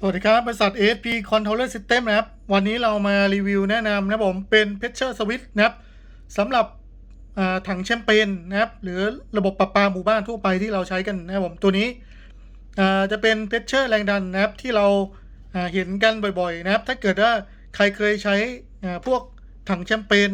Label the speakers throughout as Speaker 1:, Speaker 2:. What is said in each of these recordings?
Speaker 1: สวัสดีครับ บริษัท ASP Controller System นะครับ วันนี้เรามารีวิวแนะนำนะครับผมเป็น Pressure Switch นะครับสำหรับถังแชมเปญนะครับ หรือระบบประปาหมู่บ้านทั่วไปที่เราใช้กันนะครับผมตัวนี้จะเป็น Pressure แรงดันนะครับที่เราเห็นกันบ่อยๆนะครับ ถ้าเกิดว่าใครเคยใช้พวกถังแชมเปญ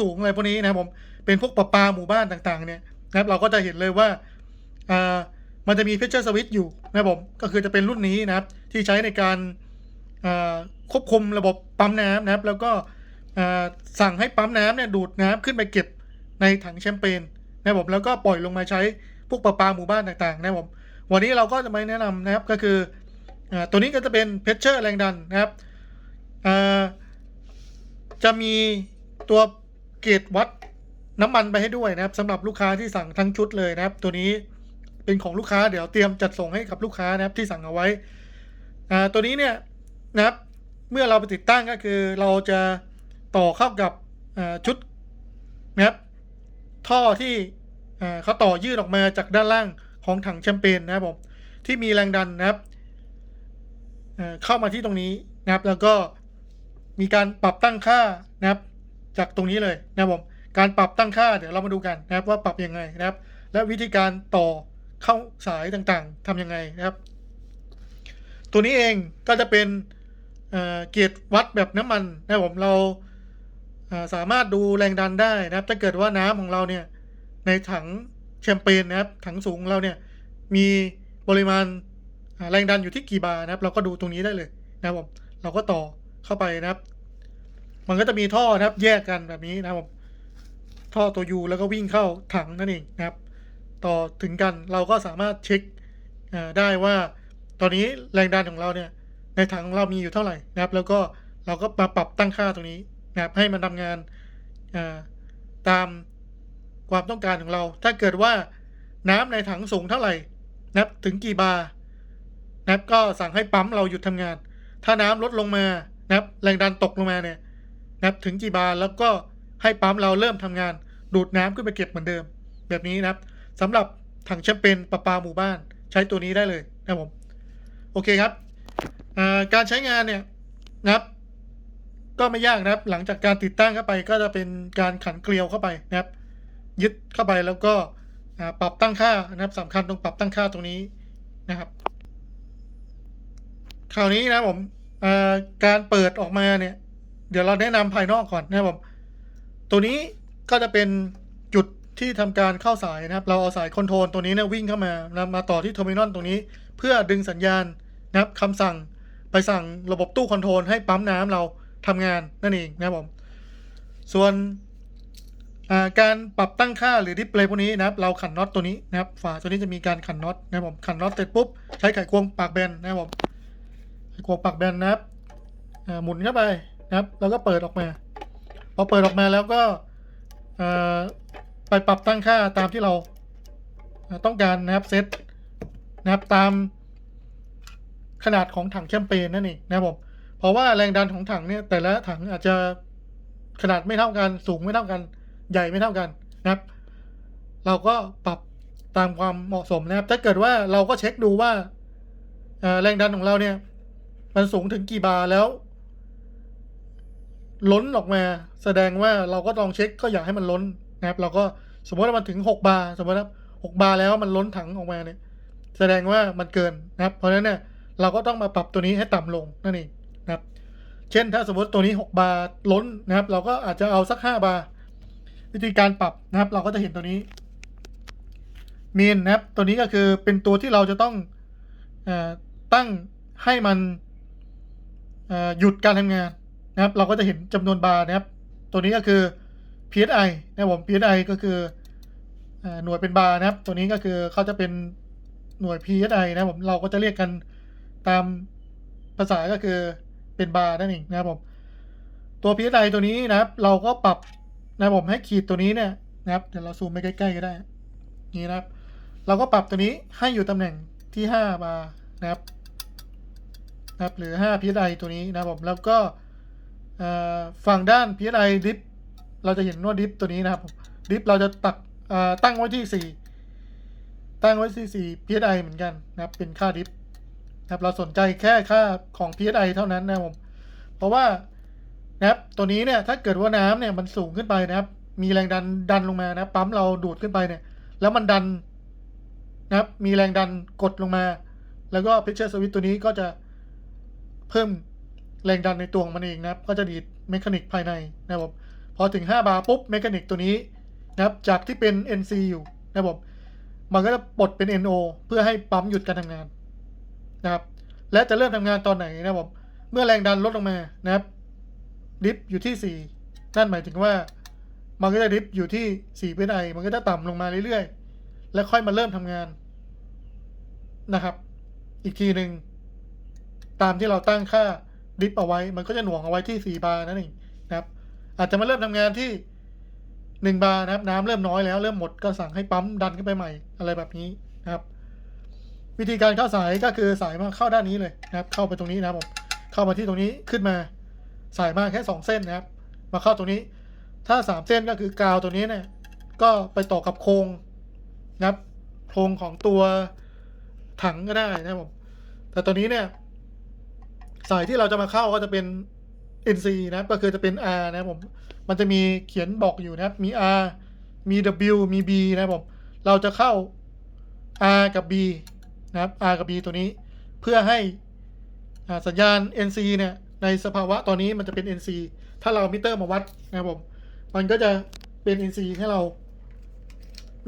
Speaker 1: สูงๆอะไรพวกนี้นะครับผมเป็นพวกประปาหมู่บ้านต่างๆเนี่ยนะครับเราก็จะเห็นเลยว่า มันจะมี pressure switch อยู่นะครับผมก็คือจะเป็นรุ่นนี้นะครับ ที่ใช้ในการควบคุมระบบปั๊มน้ำนะครับ แล้วก็สั่งให้ปั๊มน้ำเนี่ยดูดน้ำขึ้นไปเก็บในถังแชมเปญนะครับผมแล้วก็ปล่อยลงมาใช้พวกประปาหมู่บ้านต่างๆนะครับผมวันนี้เราก็จะมาแนะนำนะครับก็คืออตัวนี้ก็จะเป็น pressure แรงดันนะครับจะมีตัวเกจวัดน้ำมันไปให้ด้วยนะครับสำหรับลูกค้าที่สั่งทั้งชุดเลยนะครับ ตัวนี้ เป็นของลูกค้าเดี๋ยวเตรียมจัดส่งให้กับลูกค้านะครับที่สั่งเอาไว้อ่าตัวนี้เนี่ยนะครับเมื่อเราไปติดตั้งก็คือเราจะต่อเข้ากับชุดนะครับท่อที่เขาต่อยืดออกมาจากด้านล่างของถังแชมเปญนะครับผมที่มีแรงดันนะครับเข้ามาที่ตรงนี้นะครับ แล้วก็มีการปรับตั้งค่านะครับ จากตรงนี้เลยนะครับผมการปรับตั้งค่าเดี๋ยวเรามาดูกันนะครับว่าปรับยังไงนะครับ และวิธีการต่อ เข้าสายต่างๆทำยังไงนะครับ ตัวนี้เองก็จะเป็นเเกียร์วัดแบบน้ำมันนะครับผมเราเสามารถดูแรงดันได้นะครับ ถ้าเกิดว่าน้ำของเราเนี่ยในถังแชมเปญนะครับ ถังสูงเราเนี่ยมีปริมาณแรงดันอยู่ที่กี่บาร์นะครับ เราก็ดูตรงนี้ได้เลยนะครับผมเราก็ต่อเข้าไปนะครับ มันก็จะมีท่อนะครับ แยกกันแบบนี้นะครับผมท่อตัวยูแล้วก็วิ่งเข้าถังนั่นเองนะครับ ต่อถึงกัน เราก็สามารถเช็คได้ว่าตอนนี้แรงดันของเราเนี่ยในถังของเรามีอยู่เท่าไหร่นะครับ แล้วก็เราก็มาปรับตั้งค่าตรงนี้นะครับให้มันทำงานตามความต้องการของเรา ถ้าเกิดว่าน้ำในถังสูงเท่าไหร่นะครับถึงกี่บาร์นะครับก็สั่งให้ปั๊มเราหยุดทำงาน ถ้าน้ำลดลงมานะครับแรงดันตกลงมาเนี่ยนะครับถึงกี่บาร์แล้วก็ให้ปั๊มเราเริ่มทำงาน ดูดน้ำขึ้นไปเก็บเหมือนเดิม แบบนี้นะครับ สำหรับถังแชมเปญประปาหมู่บ้าน ใช้ตัวนี้ได้เลยนะครับผมโอเคครับการใช้งานเนี่ยนะครับก็ไม่ยากนะครับ หลังจากการติดตั้งเข้าไปก็จะเป็นการขันเกลียวเข้าไปนะครับ ยึดเข้าไปแล้วก็ปรับตั้งค่านะครับสำคัญตรงปรับตั้งค่าตรงนี้นะครับ คราวนี้นะครับผมการเปิดออกมาเนี่ย เดี๋ยวเราแนะนำภายนอกก่อนนะครับผมตัวนี้ก็จะเป็น ที่ทำการเข้าสายนะครับ เราเอาสายคอนโทรลตัวนี้เนี่ยวิ่งเข้ามานะมาต่อที่เทอร์มินอลตรงนี้ เพื่อดึงสัญญาณนะครับคำสั่งไปสั่งระบบตู้คอนโทรลให้ปั๊มน้ำเราทำงานนั่นเองนะครับผมส่วนการปรับตั้งค่าหรือดิสเพลย์พวกนี้นะครับ เราขันน็อตตัวนี้นะครับ ฝาตัวนี้จะมีการขันน็อตนะครับผมขันน็อตเสร็จปุ๊บใช้ไขควงปากแบนนะครับผมไขควงปากแบนนะครับหมุนเข้าไปนะครับ แล้วก็เปิดออกมา พอเปิดออกมาแล้วก็ ไปปรับตั้งค่าตามที่เราต้องการนะครับเซตนะครับตามขนาดของถังแชมเปญนั่นเองนะครับผมเพราะว่าแรงดันของถังเนี่ยแต่ละถังอาจจะขนาดไม่เท่ากัน สูงไม่เท่ากัน ใหญ่ไม่เท่ากันนะครับ เราก็ปรับตามความเหมาะสมนะครับ ถ้าเกิดว่าเราก็เช็คดูว่าแรงดันของเราเนี่ย มันสูงถึงกี่บาร์แล้ว ล้นออกมา แสดงว่าเราก็ลองเช็คก็อยากให้มันล้นนะครับ เราก็ สมมติว่ามันถึงหกบาร์สมมติว่าหกบาร์แล้วมันล้นถังออกมาเนี่ย แสดงว่ามันเกินนะครับ เพราะฉะนั้นเนี่ยเราก็ต้องมาปรับตัวนี้ให้ต่ำลงนั่นเองนะครับ เช่นถ้าสมมติตัวนี้หกบาร์ล้นนะครับ เราก็อาจจะเอาสักห้าบาร์วิธีการปรับนะครับ เราก็จะเห็นตัวนี้มีนนะครับ ตัวนี้ก็คือเป็นตัวที่เราจะต้องอตั้งให้มันหยุดการทำงานนะครับ เราก็จะเห็นจำนวนบาร์นะครับ ตัวนี้ก็คือ PSI นะครับผม PSI ก็คือหน่วยเป็นบาร์นะครับ ตัวนี้ก็คือเขาจะเป็นหน่วย PSI นะครับผมเราก็จะเรียกกันตามภาษาก็คือเป็นบาร์นั่นเองนะครับผมตัว PSI ตัวนี้นะครับ เราก็ปรับนะครับผมให้ขีดตัวนี้เนี่ยนะครับเดี๋ยวเราซูมไปใกล้ๆก็ได้ นี่นะครับ เราก็ปรับตัวนี้ให้อยู่ตำแหน่งที่5บาร์นะครับนะครับหรือ5 PSI ตัวนี้นะครับผมแล้วก็ฝั่งด้าน PSI dip เราจะเห็นว่า dip ตัวนี้นะครับ dip เราจะตักตั้งไว้ที่ 4 ตั้งไว้ที่ 4 PSI เหมือนกันนะครับ เป็นค่า dip นะครับ เราสนใจแค่ค่าของ PSI เท่านั้นนะผม เพราะว่านะครับ ตัวนี้เนี่ย ถ้าเกิดว่าน้ำเนี่ยมันสูงขึ้นไปนะครับ มีแรงดันดันลงมานะปั๊มเราดูดขึ้นไปเนี่ย แล้วมันดันนะครับ มีแรงดันกดลงมา แล้วก็ pressure switch ตัวนี้ก็จะเพิ่มแรงดันในตัวของมันเองนะครับ ก็จะดีดเมคานิกภายในนะครับผม พอถึง 5 บาร์ปุ๊บเมคานิกตัวนี้นะครับจากที่เป็น NC อยู่นะครับผมมันก็จะปลดเป็น NO เพื่อให้ปั๊มหยุดการทำงานนะครับ และจะเริ่มทำงานตอนไหนนะครับผมเมื่อแรงดันลดลงมานะครับดิฟอยู่ที่ 4 นั่นหมายถึงว่า มันก็จะดิฟอยู่ที่ 4 PSI มันก็จะต่ำลงมาเรื่อยๆ แล้วค่อยมาเริ่มทำงานนะครับ อีกทีหนึ่งตามที่เราตั้งค่าดิฟเอาไว้ มันก็จะหน่วงเอาไว้ที่ 4 บาร์นั่นเองนะครับ อาจจะมาเริ่มทำงานที่1บาร์นะครับ น้ำเริ่มน้อยแล้ว เริ่มหมดก็สั่งให้ปั๊มดันขึ้นไปใหม่อะไรแบบนี้นะครับ วิธีการเข้าสายก็คือสายมาเข้าด้านนี้เลยนะครับ เข้าไปตรงนี้นะครับผมเข้ามาที่ตรงนี้ขึ้นมา สายมาแค่สองเส้นนะครับ มาเข้าตรงนี้ ถ้าสามเส้นก็คือกาวตัวนี้เนี่ย ก็ไปต่อกับโครงนะครับโครงของตัวถังก็ได้นะครับผมแต่ตัวนี้เนี่ย สายที่เราจะมาเข้าก็จะเป็น NC นะครับก็คือจะเป็น R นะครับผมมันจะมีเขียนบอกอยู่นะครับ มี R มี W มี B นะครับผมเราจะเข้า R กับ B นะครับ R กับ B ตัวนี้เพื่อให้สัญญาณ NC เนี่ยในสภาวะตอนนี้มันจะเป็น NC ถ้าเรามิเตอร์มาวัดนะครับผมมันก็จะเป็น NC ให้เรา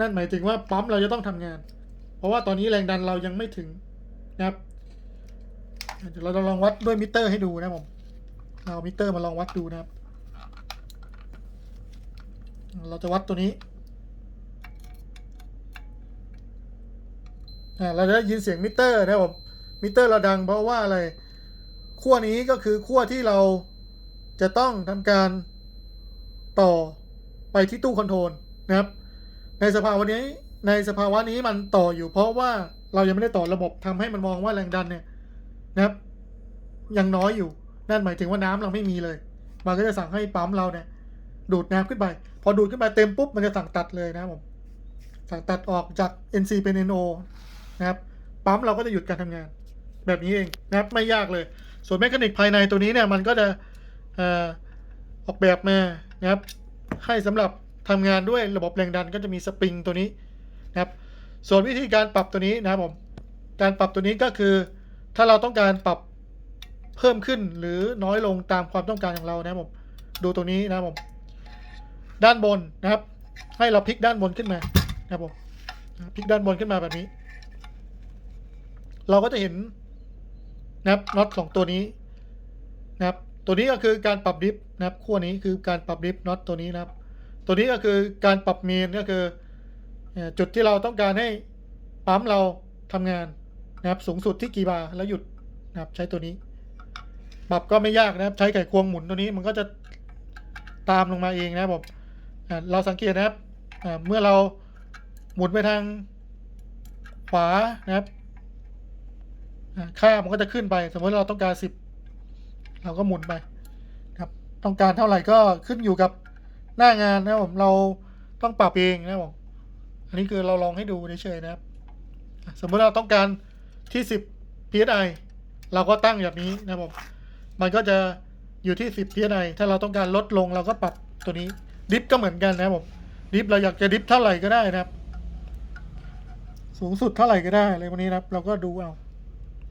Speaker 1: นั่นหมายถึงว่าปั๊มเราจะต้องทำงาน เพราะว่าตอนนี้แรงดันเรายังไม่ถึงนะครับเดี๋ยวเราจะลองวัดด้วยมิเตอร์ให้ดูนะครับผม เรามิเตอร์มาลองวัดดูนะครับ เราจะวัดตัวนี้เราจะได้ยินเสียงมิเตอร์นะครับผมมิเตอร์เราดังเพราะว่าอะไรขั้วนี้ก็คือขั้วที่เราจะต้องทำการต่อไปที่ตู้คอนโทรลนะครับ ในสภาวะนี้ในสภาวะนี้มันต่ออยู่ เพราะว่าเรายังไม่ได้ต่อระบบทำให้มันมองว่าแรงดันเนี่ยนะครับ ยังน้อยอยู่ นั่นหมายถึงว่าน้ำเราไม่มีเลย มันก็จะสั่งให้ปั๊มเราเนี่ย ดูดน้ำขึ้นไป พอดูดขึ้นไปเต็มปุ๊บมันจะสั่งตัดเลยนะครับผมสั่งตัดออกจาก NC เป็น NO นะครับปั๊มเราก็จะหยุดการทำงาน แบบนี้เองนะครับไม่ยากเลย ส่วนแมคานิกภายในตัวนี้เนี่ยมันก็จะออออกแบบมานะครับ ให้สำหรับทำงานด้วยระบบแรงดันก็จะมีสปริงตัวนี้นะครับ ส่วนวิธีการปรับตัวนี้นะครับผมการปรับตัวนี้ก็คือ ถ้าเราต้องการปรับ เพิ่มขึ้นหรือน้อยลงตามความต้องการของเรานะครับผมดูตัวนี้นะครับผมด้านบนนะครับ ให้เราพลิกด้านบนขึ้นมานะครับผมพลิกด้านบนขึ้นมาแบบนี้ เราก็จะเห็นนะครับน็อตของตัวนี้นะครับ ตัวนี้ก็คือการปรับดิฟนะครับขั้วนี้คือการปรับดิฟน็อตตัวนี้นะครับ ตัวนี้ก็คือการปรับเมนก็คือจุดที่เราต้องการให้ปั๊มเราทำงานนะครับสูงสุดที่กี่บาร์แล้วหยุดนะครับใช้ตัวนี้ ปรับก็ไม่ยากนะครับ ใช้ไขควงหมุนตัวนี้มันก็จะตามลงมาเองนะครับผมเราสังเกตนะครับเมื่อเราหมุนไปทางขวานะครับค่ามันก็จะขึ้นไป สมมติเราต้องการสิบเราก็หมุนไปครับ ต้องการเท่าไหร่ก็ขึ้นอยู่กับหน้างานนะครับผมเราต้องปรับเองนะครับผมอันนี้คือเราลองให้ดูเฉยๆนะครับ สมมติเราต้องการที่สิบ psi เราก็ตั้งแบบนี้นะครับผม มันก็จะอยู่ที่ 10 psi ถ้าเราต้องการลดลงเราก็ปรับตัวนี้ดิฟก็เหมือนกันนะครับผมดิฟเราอยากจะดิฟเท่าไหร่ก็ได้นะครับ สูงสุดเท่าไหร่ก็ได้อะไรพวกนี้นะครับ เราก็ดูเอา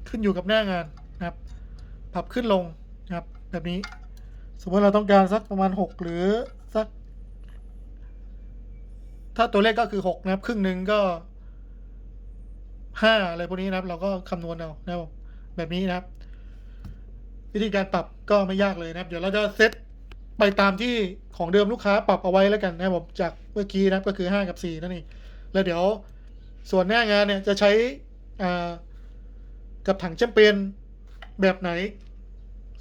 Speaker 1: ขึ้นอยู่กับหน้างานนะครับ ปรับขึ้นลงนะครับ แบบนี้ สมมติเราต้องการสักประมาณ 6 หรือสัก ถ้าตัวเลขก็คือ 6 นะครับ ครึ่งหนึ่งก็5อะไรพวกนี้นะครับ เราก็คำนวณเอานะครับแบบนี้นะครับ วิธีการปรับก็ไม่ยากเลยนะครับ เดี๋ยวเราจะเซตไปตามที่ของเดิมลูกค้าปรับเอาไว้แล้วกันนะครับผมจากเมื่อกี้นะครับก็คือ 5 กับ 4 นั่นเองแล้วเดี๋ยวส่วนหน้างานเนี่ยจะใช้กับถังแชมเปญแบบไหน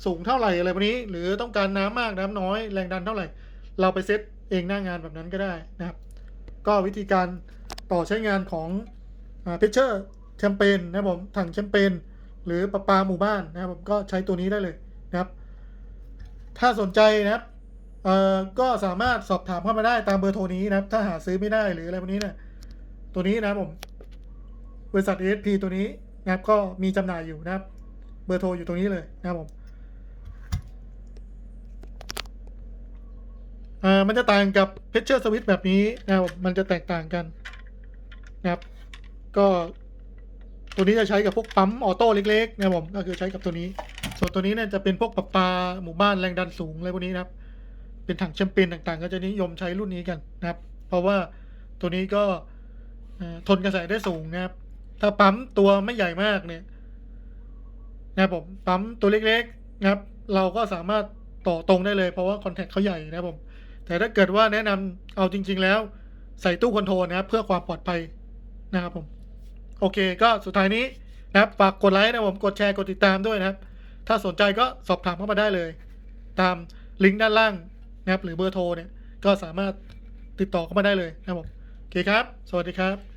Speaker 1: สูงเท่าไหร่อะไรพวกนี้ หรือต้องการน้ำมากน้ำน้อย แรงดันเท่าไหร่ เราไปเซตเองหน้างานแบบนั้นก็ได้นะครับ ก็วิธีการต่อใช้งานของเพชเชอร์แชมเปญนะครับผมถังแชมเปญ หรือประปาหมู่บ้านนะครับก็ใช้ตัวนี้ได้เลยนะครับ ถ้าสนใจนะครับเอ่อก็สามารถสอบถามเข้ามาได้ตามเบอร์โทรนี้นะครับ ถ้าหาซื้อไม่ได้หรืออะไรพวกนี้เนี่ยตัวนี้นะครับผมบริษัท ESP ตัวนี้นะครับ ก็มีจำหน่ายอยู่นะครับ เบอร์โทรอยู่ตรงนี้เลยนะครับผมอ่ามันจะต่างกับเพชเชอร์สวิตแบบนี้นะครับมันจะแตกต่างกันนะครับ ก็ ตัวนี้จะใช้กับพวกปั๊มออโต้เล็กๆนะครับผมก็คือใช้กับตัวนี้ ส่วนตัวนี้เนี่ยจะเป็นพวกปรับปลาหมู่บ้านแรงดันสูงอะไรพวกนี้นะครับ เป็นถังแชมเปญต่างๆ ก็จะนิยมใช้รุ่นนี้กันนะครับ เพราะว่าตัวนี้ก็ทนกระแสได้สูงนะครับ ถ้าปั๊มตัวไม่ใหญ่มากเนี่ยนะครับผมปั๊มตัวเล็กๆนะครับ เราก็สามารถต่อตรงได้เลยเพราะว่าคอนแทคเขาใหญ่นะครับผม แต่ถ้าเกิดว่าแนะนำเอาจริง ๆ แล้วใส่ตู้คอนโทรลนะครับเพื่อความปลอดภัยนะครับผม โอเค ก็สุดท้ายนี้นะครับฝากกดไลค์นะผมกดแชร์กดติดตามด้วยนะครับ ถ้าสนใจก็สอบถามเข้ามาได้เลย ตามลิงก์ด้านล่างนะครับหรือเบอร์โทรเนี่ยก็สามารถติดต่อเข้ามาได้เลยนะครับผมโอเคครับ สวัสดีครับ